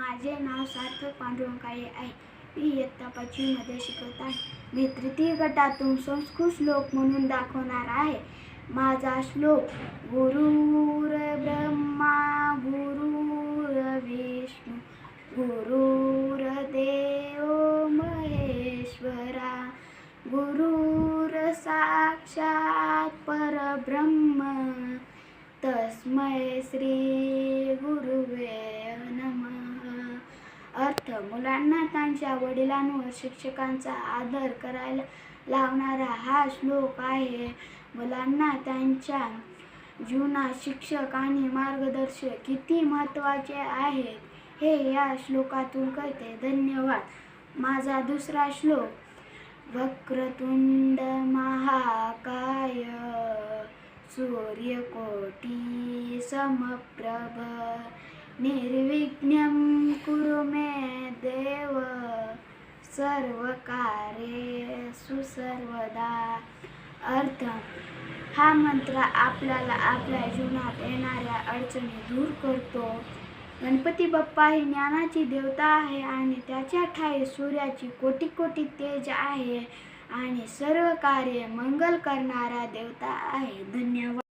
माझे नाव सार्थक पांडुरंगाई आहे मी इयत्ता पाचवीमध्ये शिकत आहे. मी तृतीय गटातून संस्कृत श्लोक म्हणून दाखवणार आहे. माझा श्लोक गुरुर ब्रह्मा गुरुर विष्णू गुरुर देव महेश्वरा गुरुर साक्षात परब्रह्म तस्मै श्री अर्थ. मुलांना त्यांच्या वडिलांवर शिक्षकांचा आदर करायला लावणारा हा श्लोक आहे. मुलांना त्यांच्या जीवनात शिक्षक आणि मार्गदर्शक किती महत्त्वाचे आहेत हे या श्लोकातून कळते. धन्यवाद. माझा दुसरा श्लोक वक्रतुंड महाकाय सूर्यकोटी समप्रभ निर्विघ्नं कुरु मे सर्वकार्येषु सुसर्वदा अर्थ. हा मंत्र आपल्याला आपल्या जीवनात येणाऱ्या अडचणी दूर करतो. गणपती बाप्पा ही ज्ञानाची देवता आहे आणि त्याच्या ठाई सूर्याची कोटी कोटी तेज आहे आणि सर्व कार्य मंगल करणारा देवता आहे. धन्यवाद.